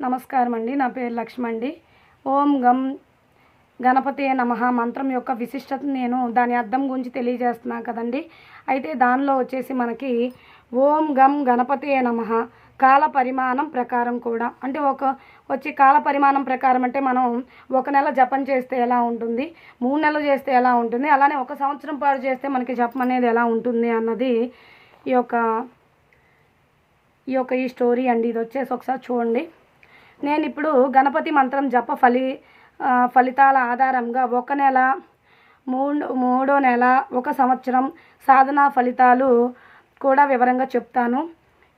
నమస్కారం అండి నా పేరు లక్ష్మండి. అండి ఓం గం గణపతి నమ మంత్రం యొక్క విశిష్టత నేను దాని అర్థం గురించి తెలియజేస్తున్నా కదండి. అయితే దానిలో వచ్చేసి మనకి ఓం గం గణపతి నమ కాల పరిమాణం ప్రకారం కూడా. అంటే ఒక వచ్చి కాల పరిమాణం ప్రకారం అంటే మనం ఒక నెల జపం చేస్తే ఎలా ఉంటుంది? మూడు నెలలు చేస్తే ఎలా ఉంటుంది? అలానే ఒక సంవత్సరం పాటు చేస్తే మనకి జపం అనేది ఎలా ఉంటుంది అన్నది ఈ యొక్క ఈ యొక్క ఈ స్టోరీ అండి. ఇది వచ్చేసి ఒకసారి చూడండి. నేను ఇప్పుడు గణపతి మంత్రం జప ఫలి ఫలితాల ఆధారంగా ఒక నెల మూడు మూడో నెల ఒక సంవత్సరం సాధనా ఫలితాలు కూడా వివరంగా చెప్తాను.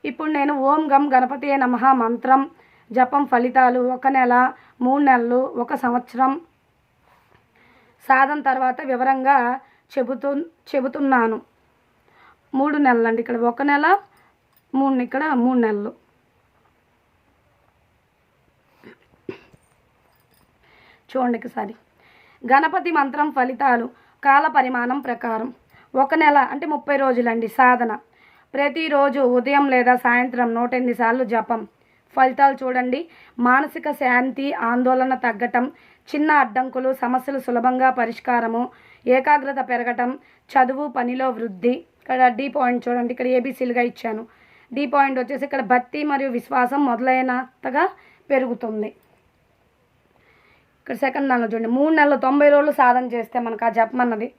ఇప్పుడు నేను ఓం గం గణపతి నమః మంత్రం జపం ఫలితాలు ఒక నెల మూడు నెలలు ఒక సంవత్సరం సాధన తర్వాత వివరంగా చెబుతూ చెబుతున్నాను. మూడు నెలలు అండి ఇక్కడ ఒక నెల మూడు ఇక్కడ మూడు నెలలు. చూడండి ఒకసారి. గణపతి మంత్రం ఫలితాలు కాల పరిమాణం ప్రకారం. ఒక నెల అంటే ముప్పై రోజులండి సాధన. ప్రతిరోజు ఉదయం లేదా సాయంత్రం నూట ఎనిమిది సార్లు జపం. ఫలితాలు చూడండి. మానసిక శాంతి ఆందోళన తగ్గటం చిన్న అడ్డంకులు సమస్యలు సులభంగా పరిష్కారము ఏకాగ్రత పెరగటం చదువు పనిలో వృద్ధి. ఇక్కడ డి పాయింట్ చూడండి. ఇక్కడ ఏబీసీలుగా ఇచ్చాను. డి పాయింట్ వచ్చేసి ఇక్కడ భక్తి మరియు విశ్వాసం మొదలైనంతగా పెరుగుతుంది. ఇక్కడ సెకండ్ దానిలో చూడండి. మూడు నెలలు తొంభై రోజులు సాధన చేస్తే మనకు ఆ జపమన్నది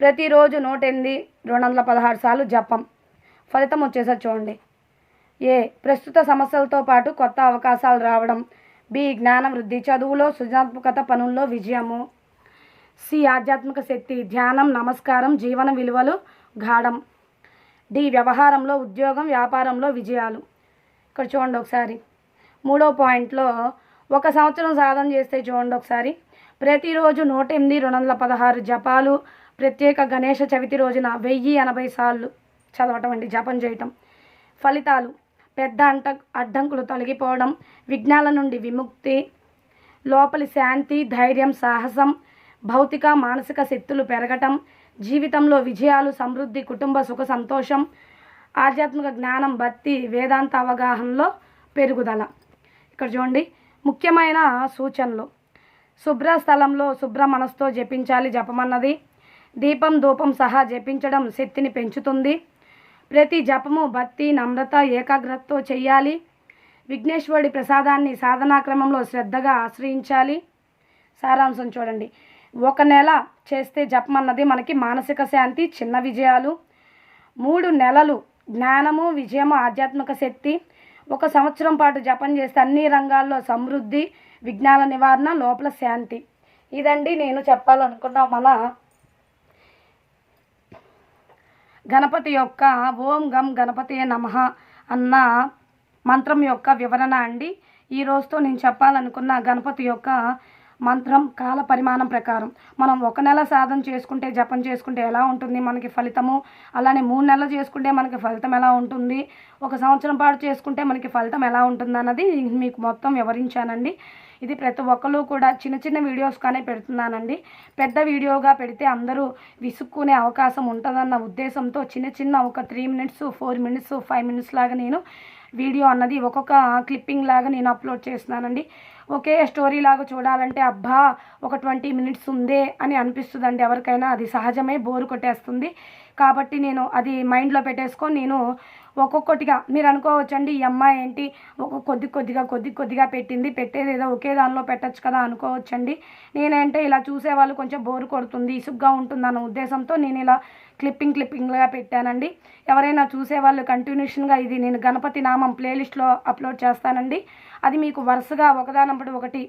ప్రతిరోజు నూట ఎనిమిది రెండు వందల పదహారు సార్లు జపం. ఫలితం వచ్చేసరి చూడండి. ఏ ప్రస్తుత సమస్యలతో పాటు కొత్త అవకాశాలు రావడం. బి జ్ఞాన వృద్ధి. చదువులో సృజనాత్మకత పనుల్లో విజయము. సి ఆధ్యాత్మిక శక్తి. ధ్యానం నమస్కారం జీవన విలువలు గాఢం. డి వ్యవహారంలో ఉద్యోగం వ్యాపారంలో విజయాలు. ఇక్కడ చూడండి ఒకసారి. మూడో పాయింట్లో ఒక సంవత్సరం సాధన చేస్తే చూడండి ఒకసారి. ప్రతిరోజు నూట ఎనిమిది రెండు వందల పదహారు జపాలు ప్రత్యేక గణేష చవితి రోజున వెయ్యి ఎనభై సార్లు చదవటం అండి జపం చేయటం. ఫలితాలు పెద్ద అంట అడ్డంకులు తొలగిపోవడం విఘ్నాల నుండి విముక్తి లోపలి శాంతి ధైర్యం సాహసం భౌతిక మానసిక శక్తులు పెరగటం జీవితంలో విజయాలు సమృద్ధి కుటుంబ సుఖ సంతోషం ఆధ్యాత్మిక జ్ఞానం భక్తి వేదాంత అవగాహనలో పెరుగుదల. ఇక్కడ చూడండి ముఖ్యమైన సూచనలు. శుభ్ర స్థలంలో శుభ్ర మనసుతో జపించాలి జపమన్నది. దీపం ధూపం సహా జపించడం శక్తిని పెంచుతుంది. ప్రతి జపము భక్తి నమ్రత ఏకాగ్రతతో చేయాలి విఘ్నేశ్వరుడి ప్రసాదాన్ని సాధనా క్రమంలో శ్రద్ధగా ఆశ్రయించాలి. సారాంశం చూడండి. ఒక నెల చేస్తే జపం అన్నది మనకి మానసిక శాంతి చిన్న విజయాలు. మూడు నెలలు జ్ఞానము విజయము ఆధ్యాత్మిక శక్తి. ఒక సంవత్సరం పాటు జపం చేస్తే అన్ని రంగాల్లో సమృద్ధి విఘ్నాల నివారణ లోపల శాంతి. ఇదండి నేను చెప్పాలనుకున్న మన గణపతి యొక్క ఓం గం గణపతి నమః అన్న మంత్రం యొక్క వివరణ అండి. ఈ రోజుతో నేను చెప్పాలనుకున్న గణపతి యొక్క మంత్రం కాల పరిమాణం ప్రకారం. మనం ఒక నెల సాధన చేసుకుంటే జపం చేసుకుంటే ఎలా ఉంటుంది? మనకి ఫలితము. అలానే మూడు నెలలు చేసుకుంటే మనకి ఫలితం ఎలా ఉంటుంది? ఒక సంవత్సరం పాటు చేసుకుంటే మనకి ఫలితం ఎలా ఉంటుంది అన్నది మీకు మొత్తం వివరించానండి. ఇది ప్రతి ఒక్కరు కూడా చిన్న చిన్న వీడియోస్ కానీ పెడుతున్నానండి. పెద్ద వీడియోగా పెడితే అందరూ విసుక్కునే అవకాశం ఉంటుందన్న ఉద్దేశంతో చిన్న చిన్న ఒక three minutes four minutes five minutes లాగా నేను వీడియో అన్నది ఒక్కొక్క క్లిప్పింగ్ లాగా నేను అప్లోడ్ చేస్తున్నానండి. ఒకే స్టోరీ లాగా చూడాలంటే అబ్బా ఒక ట్వంటీ మినిట్స్ ఉందే అని అనిపిస్తుందండి. ఎవరికైనా అది సహజమే బోరు కొట్టేస్తుంది. కాబట్టి నేను అది మైండ్లో పెట్టేసుకొని నేను ఒక్కొక్కటిగా మీరు అనుకోవచ్చండి ఈ అమ్మాయి ఏంటి ఒక కొద్ది కొద్దిగా కొద్ది కొద్దిగా పెట్టింది పెట్టేది ఏదో ఒకే దానిలో పెట్టచ్చు కదా అనుకోవచ్చండి. నేనంటే ఇలా చూసేవాళ్ళు కొంచెం బోరు కొడుతుంది ఇసుగ్గా ఉంటుందన్న ఉద్దేశంతో నేను ఇలా క్లిప్పింగ్ క్లిప్పింగ్గా పెట్టానండి. ఎవరైనా చూసేవాళ్ళు కంటిన్యూషన్గా ఇది నేను గణపతి నామం ప్లేలిస్ట్లో అప్లోడ్ చేస్తానండి. అది మీకు వరుసగా ఒకదానం ఒకదానప్పుడు ఒకటి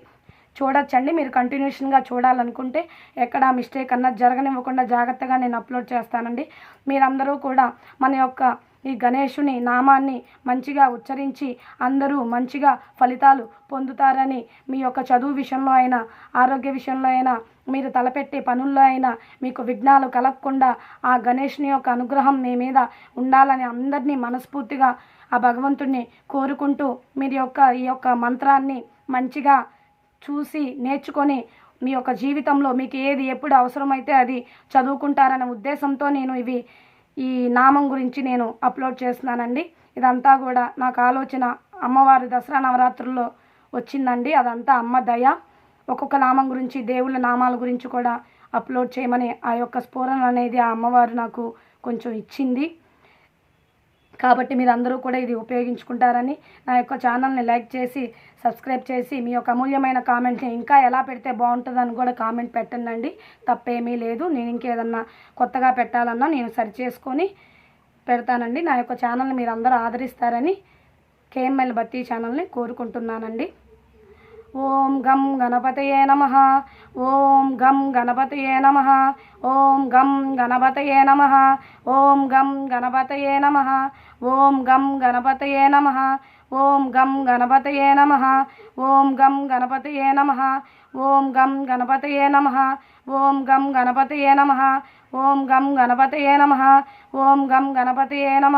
చూడొచ్చండి. మీరు కంటిన్యూషన్గా చూడాలనుకుంటే ఎక్కడ మిస్టేక్ అన్నది జరగనివ్వకుండా జాగ్రత్తగా నేను అప్లోడ్ చేస్తానండి. మీరందరూ కూడా మన యొక్క ఈ గణేషుని నామాన్ని మంచిగా ఉచ్చరించి అందరూ మంచిగా ఫలితాలు పొందుతారని మీ యొక్క చదువు విషయంలో అయినా ఆరోగ్య విషయంలో అయినా మీరు తలపెట్టే పనుల్లో అయినా మీకు విఘ్నాలు కలగకుండా ఆ గణేషుని యొక్క అనుగ్రహం మీ మీద ఉండాలని అందరినీ మనస్ఫూర్తిగా ఆ భగవంతుడిని కోరుకుంటూ మీరు యొక్క ఈ యొక్క మంత్రాన్ని మంచిగా చూసి నేర్చుకొని మీ యొక్క జీవితంలో మీకు ఏది ఎప్పుడు అవసరమైతే అది చదువుకుంటారనే ఉద్దేశంతో నేను ఇవి ఈ నామం గురించి నేను అప్లోడ్ చేస్తున్నానండి. ఇదంతా కూడా నాకు ఆలోచన అమ్మవారి దసరా నవరాత్రుల్లో వచ్చిందండి. అదంతా అమ్మ దయ. ఒక్కొక్క నామం గురించి దేవుళ్ళ నామాల గురించి కూడా అప్లోడ్ చేయమని ఆ యొక్క స్ఫూరణ అనేది ఆ అమ్మవారు నాకు కొంచెం ఇచ్చింది. కాబట్టి మీరందరూ కూడా ఇది ఉపయోగించుకుంటారని నా యొక్క ఛానల్ని లైక్ చేసి సబ్స్క్రైబ్ చేసి మీ యొక్క అమూల్యమైన కామెంట్ని ఇంకా ఎలా పెడితే బాగుంటుందని కూడా కామెంట్ పెట్టండి తప్పేమీ లేదు. నేను ఇంకేదన్నా కొత్తగా పెట్టాలన్నా నేను సరి చేసుకొని పెడతానండి. నా యొక్క ఛానల్ని మీరు ఆదరిస్తారని కేఎంఎల్ బత్తి ఛానల్ని కోరుకుంటున్నానండి. ఓం గం గణపతయే నమ ఓం గం గణపతయే నమ ఓం గం గణపతయే నమ ఓం గం గణపతయే నమ ఓం గం గణపతయే నమ ఓం గం గణపతయే నమ ఓం గం గణపతయే నమ ఓం గం గణపతయే నమ ఓం గం గణపతయే నమ ఓం గం గణపతయే నమ ఓం గం గణపతయే నమ